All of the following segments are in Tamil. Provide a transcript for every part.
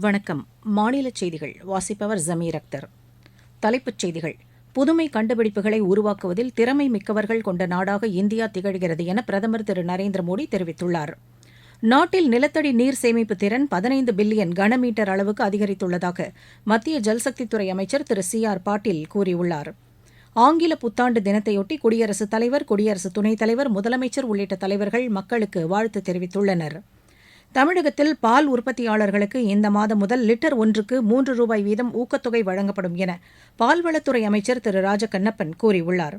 வணக்கம். மாநில செய்திகள். வாசிப்பவர் ஜமீர் அக்தர். தலைப்புச் செய்திகள். புதுமை கண்டுபிடிப்புகளை உருவாக்குவதில் திறமை மிக்கவர்கள் கொண்ட நாடாக இந்தியா திகழ்கிறது என பிரதமர் திரு. நரேந்திர மோடி தெரிவித்துள்ளார். நாட்டில் நிலத்தடி நீர் சேமிப்பு திறன் பதினைந்து பில்லியன் கனமீட்டர் அளவுக்கு அதிகரித்துள்ளதாக மத்திய ஜல்சக்தித்துறை அமைச்சர் திரு. சி. ஆர். பாட்டீல் கூறியுள்ளார். ஆங்கில புத்தாண்டு தினத்தையொட்டி குடியரசுத் தலைவர் குடியரசு துணைத் தலைவர் முதலமைச்சர் உள்ளிட்ட தலைவர்கள் மக்களுக்கு வாழ்த்து தெரிவித்துள்ளனா் தமிழகத்தில் பால் உற்பத்தியாளர்களுக்கு இந்த மாதம் முதல் லிட்டர் ஒன்றுக்கு மூன்று ரூபாய் வீதம் ஊக்கத்தொகை வழங்கப்படும் என பால்வளத்துறை அமைச்சர் திரு ராஜகண்ணப்பன் கூறியுள்ளார்.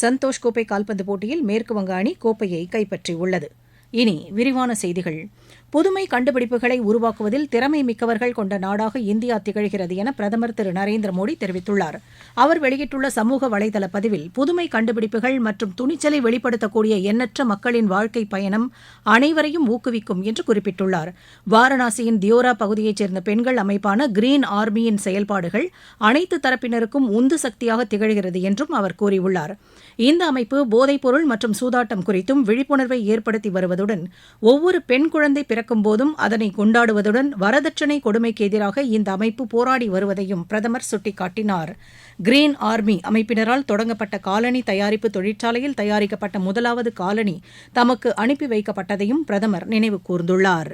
சந்தோஷ் கோப்பை கால்பந்து போட்டியில் மேற்குவங்க அணி கோப்பையை கைப்பற்றியுள்ளது. இனி விரிவான செய்திகள். புதுமை கண்டுபிடிப்புகளை உருவாக்குவதில் திறமை மிக்கவர்கள் கொண்ட நாடாக இந்தியா திகழ்கிறது என பிரதமர் திரு நரேந்திர மோடி தெரிவித்துள்ளார். அவர் வெளியிட்டுள்ள சமூக வலைதள பதிவில் புதுமை கண்டுபிடிப்புகள் மற்றும் துணிச்சலை வெளிப்படுத்தக்கூடிய எண்ணற்ற மக்களின் வாழ்க்கை பயணம் அனைவரையும் ஊக்குவிக்கும் என்று குறிப்பிட்டுள்ளார். வாரணாசியின் தியோரா பகுதியைச் சேர்ந்த பெண்கள் அமைப்பான கிரீன் ஆர்மியின் செயல்பாடுகள் அனைத்து தரப்பினருக்கும் உந்து சக்தியாக திகழ்கிறது என்றும் அவர் கூறியுள்ளார். இந்த அமைப்பு போதைப்பொருள் மற்றும் சூதாட்டம் குறித்தும் விழிப்புணர்வை ஏற்படுத்தி வருவதுடன் ஒவ்வொரு பெண் குழந்தை பிறக்கும் போதும் அதனை கொண்டாடுவதுடன் வரதட்சணை கொடுமைக்கு எதிராக இந்த அமைப்பு போராடி வருவதையும் பிரதமர் சுட்டிக்காட்டினார். கிரீன் ஆர்மி அமைப்பினரால் தொடங்கப்பட்ட காலனி தயாரிப்பு தொழிற்சாலையில் தயாரிக்கப்பட்ட முதலாவது காலனி தமக்கு அனுப்பி வைக்கப்பட்டதையும் பிரதமர் நினைவு கூர்ந்துள்ளார்.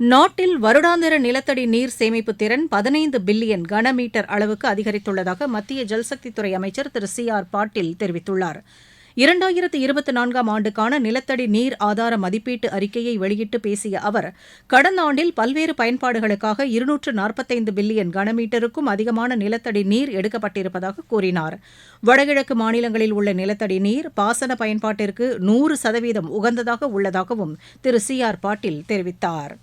நாட்டில் வருடாந்திர நிலத்தடி நீர் சேமிப்பு திறன் பதினைந்து பில்லியன் கனமீட்டர் அளவுக்கு அதிகரித்துள்ளதாக மத்திய ஜல்சக்தித்துறை அமைச்சர் திரு சி ஆர் பாட்டீல் தெரிவித்துள்ளார். இரண்டாயிரத்து இருபத்தி நான்காம் ஆண்டுக்கான நிலத்தடி நீர் ஆதார மதிப்பீட்டு அறிக்கையை வெளியிட்டு பேசிய அவர் கடந்த ஆண்டில் பல்வேறு பயன்பாடுகளுக்காக இருநூற்று நாற்பத்தைந்து பில்லியன் கனமீட்டருக்கும் அதிகமான நிலத்தடி நீர் எடுக்கப்பட்டிருப்பதாக கூறினார். வடகிழக்கு மாநிலங்களில் உள்ள நிலத்தடி நீர் பாசன பயன்பாட்டிற்கு நூறு சதவீதம் உகந்ததாக உள்ளதாகவும் திரு சி ஆர் பாட்டீல் தெரிவித்தாா்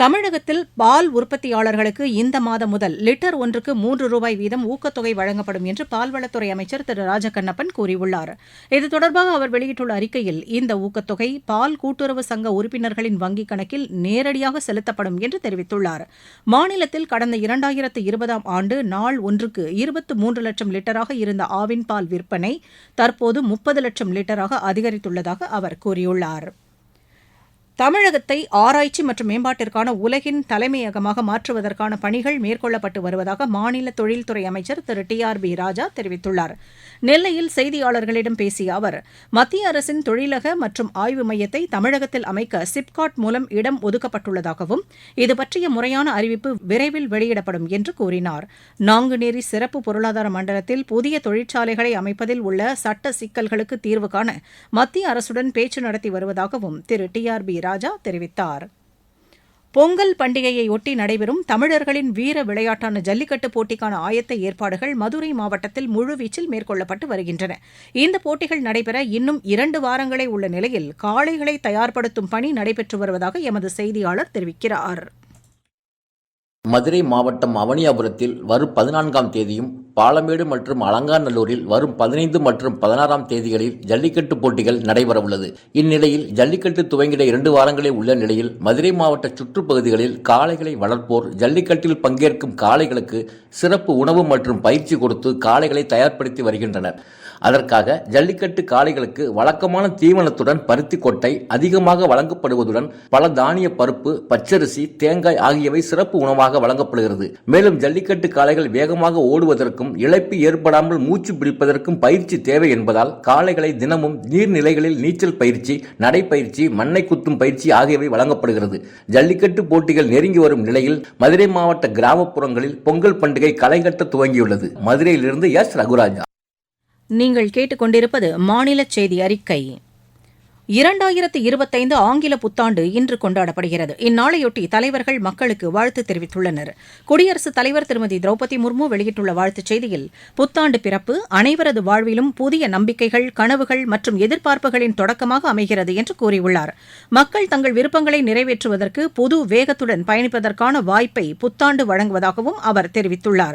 தமிழகத்தில் பால் உற்பத்தியாளர்களுக்கு இந்த மாதம் முதல் லிட்டர் ஒன்றுக்கு மூன்று ரூபாய் வீதம் ஊக்கத்தொகை வழங்கப்படும் என்று பால்வளத்துறை அமைச்சர் திரு ராஜகண்ணப்பன் கூறியுள்ளார். இது தொடர்பாக அவர் வெளியிட்டுள்ள அறிக்கையில் இந்த ஊக்கத்தொகை பால் கூட்டுறவு சங்க உறுப்பினர்களின் வங்கிக் கணக்கில் நேரடியாக செலுத்தப்படும் என்று தெரிவித்துள்ளார். மாநிலத்தில் கடந்த இரண்டாயிரத்து இருபதாம் ஆண்டு நாள் ஒன்றுக்கு இருபத்து மூன்று லட்சம் லிட்டராக இருந்த ஆவின் பால் விற்பனை தற்போது முப்பது லட்சம் லிட்டராக அதிகரித்துள்ளதாக அவர் கூறியுள்ளார். தமிழகத்தை ஆராய்ச்சி மற்றும் மேம்பாட்டிற்கான உலகின் தலைமையகமாக மாற்றுவதற்கான பணிகள் மேற்கொள்ளப்பட்டு வருவதாக மாநில தொழில்துறை அமைச்சர் திரு. டி. ஆர். பி. ராஜா தெரிவித்துள்ளார். நெல்லையில் செய்தியாளர்களிடம் பேசிய அவர் மத்திய அரசின் தொழிலக மற்றும் ஆய்வு மையத்தை தமிழகத்தில் அமைக்க சிப்காட் மூலம் இடம் ஒதுக்கப்பட்டுள்ளதாகவும் இது பற்றிய முறையான அறிவிப்பு விரைவில் வெளியிடப்படும் என்று கூறினார். நாங்குநேரி சிறப்பு பொருளாதார மண்டலத்தில் புதிய தொழிற்சாலைகளை அமைப்பதில் உள்ள சட்ட சிக்கல்களுக்கு தீர்வு காண மத்திய அரசுடன் பேச்சு நடத்தி வருவதாகவும் திரு. டி. ஆர். பி. ராஜா தெரிவித்தார். பொங்கல் பண்டிகையை ஒட்டி நடைபெறும் தமிழர்களின் வீர விளையாட்டான ஜல்லிக்கட்டு போட்டிக்கான ஆயத்த ஏற்பாடுகள் மதுரை மாவட்டத்தில் முழுவீச்சில் மேற்கொள்ளப்பட்டு வருகின்றன. இந்த போட்டிகள் நடைபெற இன்னும் இரண்டு வாரங்களே உள்ள நிலையில் காளைகளை தயார்படுத்தும் பணி நடைபெற்று வருவதாக எமது செய்தியாளர் தெரிவிக்கிறார். மதுரை மாவட்டம் அவனியாபுரத்தில் வரும் பதினான்காம் தேதியும் பாலமேடு மற்றும் அலங்காநல்லூரில் வரும் பதினைந்து மற்றும் பதினாறாம் தேதிகளில் ஜல்லிக்கட்டு போட்டிகள் நடைபெறவுள்ளது. இந்நிலையில் ஜல்லிக்கட்டு துவங்கிட இரண்டு வாரங்களே உள்ள நிலையில் மதுரை மாவட்ட சுற்றுப்பகுதிகளில் காளைகளை வளர்ப்போர் ஜல்லிக்கட்டில் பங்கேற்கும் காளைகளுக்கு சிறப்பு உணவு மற்றும் பயிற்சி கொடுத்து காளைகளை தயார்படுத்தி வருகின்றனர். அதற்காக ஜல்லிக்கட்டு காளைகளுக்கு வழக்கமான தீவனத்துடன் பருத்தி கொட்டை அதிகமாக வழங்கப்படுவதுடன் பல தானிய பருப்பு பச்சரிசி தேங்காய் ஆகியவை சிறப்பு உணவாக வழங்கப்படுகிறது. மேலும் ஜல்லிக்கட்டு காளைகள் வேகமாக ஓடுவதற்கும் இழப்பு ஏற்படாமல் மூச்சு பிடிப்பதற்கும் பயிற்சி தேவை என்பதால் காளைகளை தினமும் நீர்நிலைகளில் நீச்சல் பயிற்சி நடைப்பயிற்சி மண்ணை குத்தும் பயிற்சி ஆகியவை வழங்கப்படுகிறது. ஜல்லிக்கட்டு போட்டிகள் நெருங்கி வரும் நிலையில் மதுரை மாவட்ட கிராமப்புறங்களில் பொங்கல் பண்டிகை களைகட்ட துவங்கியுள்ளது. மதுரையிலிருந்து எஸ் ரகுராஜா. நீங்கள் கேட்டுக்கொண்டிருப்பது மாநில செய்தி அறிக்கை. இரண்டாயிரத்து இருபத்தைந்து ஆங்கில புத்தாண்டு இன்று கொண்டாடப்படுகிறது. இந்நாளையொட்டி தலைவர்கள் மக்களுக்கு வாழ்த்து தெரிவித்துள்ளனர். குடியரசுத் தலைவர் திருமதி திரௌபதி முர்மு வெளியிட்டுள்ள வாழ்த்துச் செய்தியில் புத்தாண்டு பிறப்பு அனைவரது வாழ்விலும் புதிய நம்பிக்கைகள் கனவுகள் மற்றும் எதிர்பார்ப்புகளின் தொடக்கமாக அமைகிறது என்று கூறியுள்ளார். மக்கள் தங்கள் விருப்பங்களை நிறைவேற்றுவதற்கு புது வேகத்துடன் பயணிப்பதற்கான வாய்ப்பை புத்தாண்டு வழங்குவதாகவும் அவர் தெரிவித்துள்ளார்.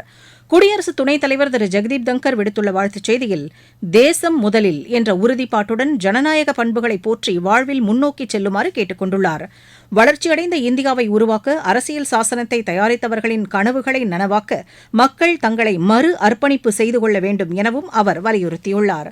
குடியரசு துணைத் தலைவர் திரு. ஜெகதீப் தங்கர் விடுத்துள்ள வாழ்த்துச் செய்தியில் தேசம் முதலில் என்ற உறுதிப்பாட்டுடன் ஜனநாயக பண்புகளை போற்றி வாழ்வில் முன்னோக்கி செல்லுமாறு கேட்டுக் கொண்டுள்ளார். வளர்ச்சியடைந்த இந்தியாவை உருவாக்க அரசியல் சாசனத்தை தயாரித்தவர்களின் கனவுகளை நனவாக்க மக்கள் தங்களை மறு அர்ப்பணிப்பு செய்து கொள்ள வேண்டும் எனவும் அவர் வலியுறுத்தியுள்ளார்.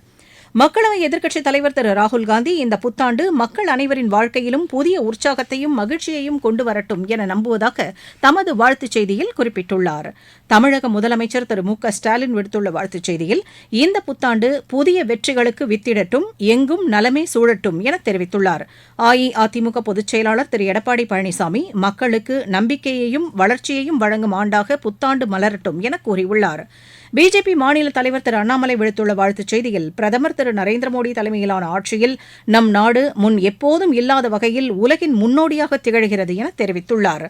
மக்களவை எதிர்க்கட்சித் தலைவர் திரு ராகுல்காந்தி இந்த புத்தாண்டு மக்கள் அனைவரின் வாழ்க்கையிலும் புதிய உற்சாகத்தையும் மகிழ்ச்சியையும் கொண்டு வரட்டும் என நம்புவதாக தமது வாழ்த்துச் செய்தியில் குறிப்பிட்டுள்ளார். தமிழக முதலமைச்சர் திரு மு க ஸ்டாலின் விடுத்துள்ள வாழ்த்துச் செய்தியில் இந்த புத்தாண்டு புதிய வெற்றிகளுக்கு வித்திடட்டும் எங்கும் நலமே சூழட்டும் என தெரிவித்துள்ளார். அஇஅதிமுக பொதுச் செயலாளர் திரு எடப்பாடி பழனிசாமி மக்களுக்கு நம்பிக்கையையும் வளர்ச்சியையும் வழங்கும் ஆண்டாக புத்தாண்டு மலரட்டும் என கூறியுள்ளார். பிஜேபி மாநில தலைவர் திரு அண்ணாமலை விடுத்துள்ள வாழ்த்துச் செய்தியில் பிரதமர் திரு நரேந்திர மோடி தலைமையிலான ஆட்சியில் நம் நாடு முன் எப்போதும் இல்லாத வகையில் உலகின் முன்னோடியாக திகழ்கிறது என தெரிவித்துள்ளார்.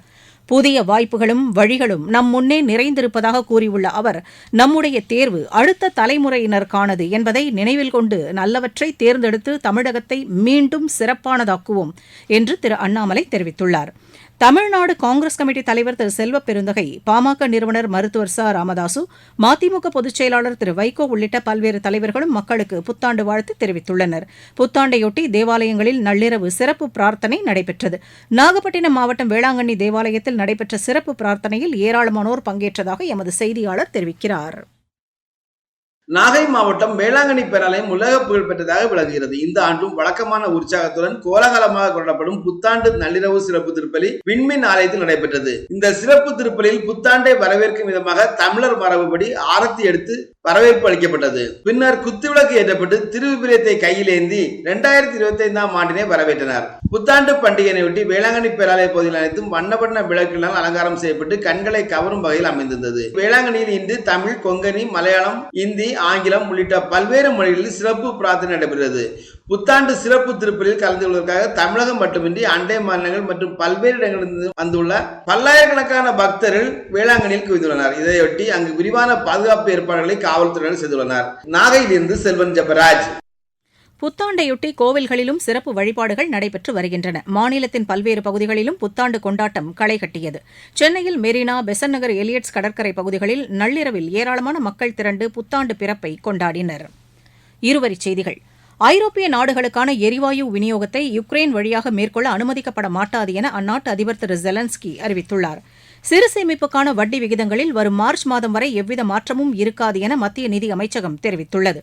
புதிய வாய்ப்புகளும் வழிகளும் நம் முன்னே நிறைந்திருப்பதாக கூறியுள்ள அவர் நம்முடைய தேர்வு அடுத்த தலைமுறையினருக்கானது என்பதை நினைவில் கொண்டு நல்லவற்றை தேர்ந்தெடுத்து தமிழகத்தை மீண்டும் சிறப்பானதாக்குவோம் என்று திரு அண்ணாமலை தெரிவித்துள்ளார். தமிழ்நாடு காங்கிரஸ் கமிட்டி தலைவர் திரு செல்வ பெருந்தகை பாமக நிறுவனர் மருத்துவர் ச. ராமதாசு மதிமுக பொதுச் செயலாளர் திரு வைகோ உள்ளிட்ட பல்வேறு தலைவர்களும் மக்களுக்கு புத்தாண்டு வாழ்த்து தெரிவித்துள்ளனர். புத்தாண்டையொட்டி தேவாலயங்களில் நள்ளிரவு சிறப்பு பிரார்த்தனை நடைபெற்றது. நாகப்பட்டினம் மாவட்டம் வேளாங்கண்ணி தேவாலயத்தில் நடைபெற்ற சிறப்பு பிரார்த்தனையில் ஏராளமானோர் பங்கேற்றதாக எமது செய்தியாளர் தெரிவிக்கிறார். நாகை மாவட்டம் வேளாங்கண்ணி பேராலயம் உலக புகழ் பெற்றதாக விளங்குகிறது. இந்த ஆண்டும் வழக்கமான உற்சாகத்துடன் கோலாகலமாக கொண்டாடப்படும் புத்தாண்டு நள்ளிரவு சிறப்பு திருப்பலி விண்மின் ஆலயத்தில் நடைபெற்றது. இந்த சிறப்பு திருப்பலியில் புத்தாண்டை வரவேற்கும் விதமாக தமிழர் மரபுபடி ஆரத்தி எடுத்து வரவேற்பு அளிக்கப்பட்டது. பின்னர் குத்துவிளக்கு ஏற்றப்பட்டு திருவிபிரியத்தை கையில் ஏந்தி இரண்டாயிரத்தி இருபத்தி ஐந்தாம் ஆண்டினை வரவேற்றனர். புத்தாண்டு பண்டிகையினையொட்டி வேளாங்கண்ணி பேராலய பகுதியில் அனைத்தும் வண்ண வண்ண விளக்குகளால் அலங்காரம் செய்யப்பட்டு கண்களை கவரும் வகையில் அமைந்திருந்தது. வேளாங்கண்ணியில் இன்று தமிழ் கொங்கணி மலையாளம் இந்தி ஆங்கிலம் உள்ளிட்ட பல்வேறு மொழிகளில் சிறப்பு பிரார்த்தனை நடைபெறுகிறது புத்தாண்டு சிறப்பு திருப்பலியில் கலந்து கொள்வதற்காக தமிழகம் மட்டுமின்றி அண்டை மாநிலங்கள் மற்றும் பல்வேறு இடங்களிலிருந்து வந்துள்ள பல்லாயிரக்கணக்கான பக்தர்கள் வேளாங்கண்ணியில் குவிந்துள்ளனர். இதையொட்டி அங்கு விரிவான பாதுகாப்பு ஏற்பாடுகளை காவல்துறையினர் செய்துள்ளனர் நாகையிலிருந்து செல்வன் ஜபராஜ். புத்தாண்டையொட்டி கோவில்களிலும் சிறப்பு வழிபாடுகள் நடைபெற்று வருகின்றன. மாநிலத்தின் பல்வேறு பகுதிகளிலும் புத்தாண்டு கொண்டாட்டம் களை கட்டியது. சென்னையில் மெரினா பெசன் நகர் எலியட்ஸ் கடற்கரை பகுதிகளில் நள்ளிரவில் ஏராளமான மக்கள் திரண்டு புத்தாண்டு பிறப்பை கொண்டாடினர். இருவரிச் செய்திகள். ஐரோப்பிய நாடுகளுக்கான எரிவாயு விநியோகத்தை யுக்ரைன் வழியாக மேற்கொள்ள அனுமதிக்கப்பட மாட்டாது என அந்நாட்டு அதிபர் திரு ஜெலன்ஸ்கி அறிவித்துள்ளார். சிறு சேமிப்புக்கான வட்டி விகிதங்களில் வரும் மார்ச் மாதம் வரை எவ்வித மாற்றமும் இருக்காது என மத்திய நிதி அமைச்சகம் தெரிவித்துள்ளது.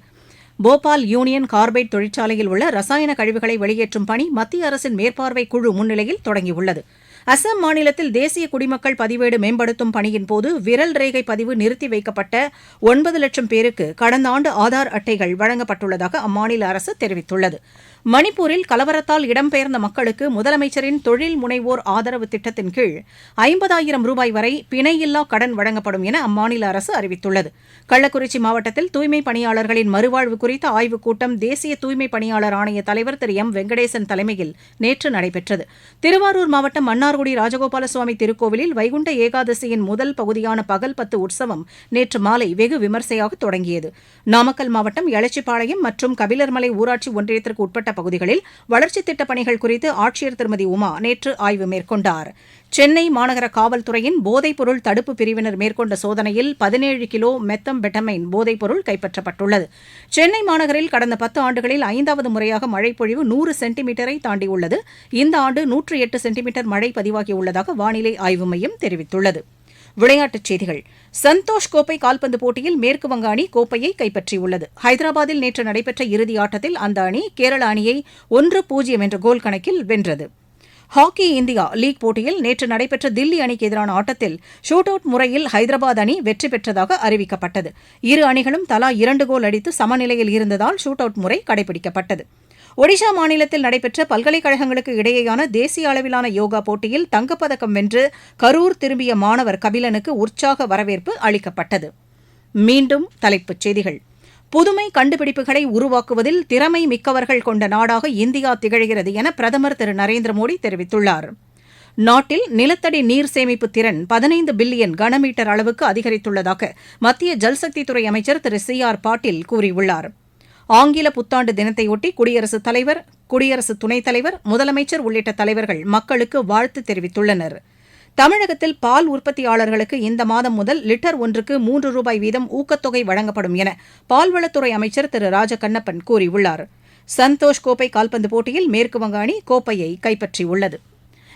போபால் யூனியன் கார்பைட் தொழிற்சாலையில் உள்ள ரசாயன கழிவுகளை வெளியேற்றும் பணி மத்திய அரசின் மேற்பார்வை குழு முன்னிலையில் தொடங்கியுள்ளது. அசாம் மாநிலத்தில் தேசிய குடிமக்கள் பதிவேடு மேம்படுத்தும் பணியின் போது விரல் ரேகை பதிவு நிறுத்தி வைக்கப்பட்ட ஒன்பது லட்சம் பேருக்கு கடந்த ஆண்டு ஆதார் அட்டைகள் வழங்கப்பட்டுள்ளதாக அம்மாநில அரசு தெரிவித்துள்ளது. மணிப்பூரில் கலவரத்தால் இடம்பெயர்ந்த மக்களுக்கு முதலமைச்சரின் தொழில் முனைவோர் ஆதரவு திட்டத்தின் கீழ் ஐம்பதாயிரம் ரூபாய் வரை பிணையில்லா கடன் வழங்கப்படும் என அம்மாநில அரசு அறிவித்துள்ளது. கள்ளக்குறிச்சி மாவட்டத்தில் தூய்மை பணியாளர்களின் மறுவாழ்வு குறித்த ஆய்வுக் கூட்டம் தேசிய தூய்மை பணியாளர் ஆணைய தலைவர் திரு எம் வெங்கடேசன் தலைமையில் நேற்று நடைபெற்றது. திருவாரூர் மாவட்டம் மன்னார்குடி ராஜகோபாலசுவாமி திருக்கோவிலில் வைகுண்ட ஏகாதசியின் முதல் பகுதியான பகல் பத்து உற்சவம் நேற்று மாலை வெகு விமர்சையாக தொடங்கியது. நாமக்கல் மாவட்டம் எளச்சிப்பாளையம் மற்றும் கபிலர்மலை ஊராட்சி ஒன்றியத்திற்கு உட்பட்ட பகுதிகளில் வளர்ச்சித் திட்டப் பணிகள் குறித்து ஆட்சியர் திருமதி உமா நேற்று ஆய்வு மேற்கொண்டார். சென்னை மாநகர காவல்துறையின் போதைப்பொருள் தடுப்பு பிரிவினர் மேற்கொண்ட சோதனையில் பதினேழு கிலோ மெத்தம் பெட்டமைன் போதைப்பொருள் கைப்பற்றப்பட்டுள்ளது. சென்னை மாநகரில் கடந்த பத்து ஆண்டுகளில் ஐந்தாவது முறையாக மழைப்பொழிவு நூறு சென்டிமீட்டரை தாண்டியுள்ளது. இந்த ஆண்டு நூற்று எட்டு சென்டிமீட்டர் மழை பதிவாகியுள்ளதாக வானிலை ஆய்வு மையம் தெரிவித்துள்ளது. விளையாட்டுச் செய்திகள். சந்தோஷ் கோப்பை கால்பந்து போட்டியில் மேற்குவங்க அணி கோப்பையை கைப்பற்றியுள்ளது. ஹைதராபாத்தில் நேற்று நடைபெற்ற இறுதி ஆட்டத்தில் அந்த அணி கேரள அணியை ஒன்று பூஜ்ஜியம் என்ற கோல் கணக்கில் வென்றது. ஹாக்கி இந்தியா லீக் போட்டியில் நேற்று நடைபெற்ற தில்லி அணிக்கு எதிரான ஆட்டத்தில் ஷூட் அவுட் முறையில் ஹைதராபாத் அணி வெற்றி பெற்றதாக அறிவிக்கப்பட்டது. இரு அணிகளும் தலா இரண்டு கோல் அடித்து சமநிலையில் இருந்ததால் ஷூட் அவுட் முறை கடைபிடிக்கப்பட்டது. ஒடிஷா மாநிலத்தில் நடைபெற்ற பல்கலைக்கழகங்களுக்கு இடையேயான தேசிய அளவிலான யோகா போட்டியில் தங்கப்பதக்கம் வென்று கரூர் திரும்பிய மாணவர் கபிலனுக்கு உற்சாக வரவேற்பு அளிக்கப்பட்டது. மீண்டும் தலைப்புச் செய்திகள். புதுமை கண்டுபிடிப்புகளை உருவாக்குவதில் திறமை மிக்கவர்கள் கொண்ட நாடாக இந்தியா திகழ்கிறது என பிரதமர் திரு. நரேந்திர மோடி தெரிவித்துள்ளார். நாட்டில் நிலத்தடி நீர் சேமிப்பு திறன் பதினைந்து பில்லியன் கனமீட்டர் அளவுக்கு அதிகரித்துள்ளதாக மத்திய ஜல்சக்தித்துறை அமைச்சர் திரு. சி. ஆர். பாட்டீல் கூறியுள்ளார். ஆங்கில புத்தாண்டு தினத்தையொட்டி குடியரசுத் தலைவர் குடியரசு துணைத் தலைவர் முதலமைச்சர் உள்ளிட்ட தலைவர்கள் மக்களுக்கு வாழ்த்து தெரிவித்துள்ளனர். தமிழகத்தில் பால் உற்பத்தியாளர்களுக்கு இந்த மாதம் முதல் லிட்டர் ஒன்றுக்கு மூன்று ரூபாய் வீதம் ஊக்கத்தொகை வழங்கப்படும் என பால்வளத்துறை அமைச்சர் திரு ராஜகண்ணப்பன் கூறியுள்ளார். சந்தோஷ் கோப்பை கால்பந்து போட்டியில் மேற்குவங்க அணி கோப்பையை கைப்பற்றியுள்ளது.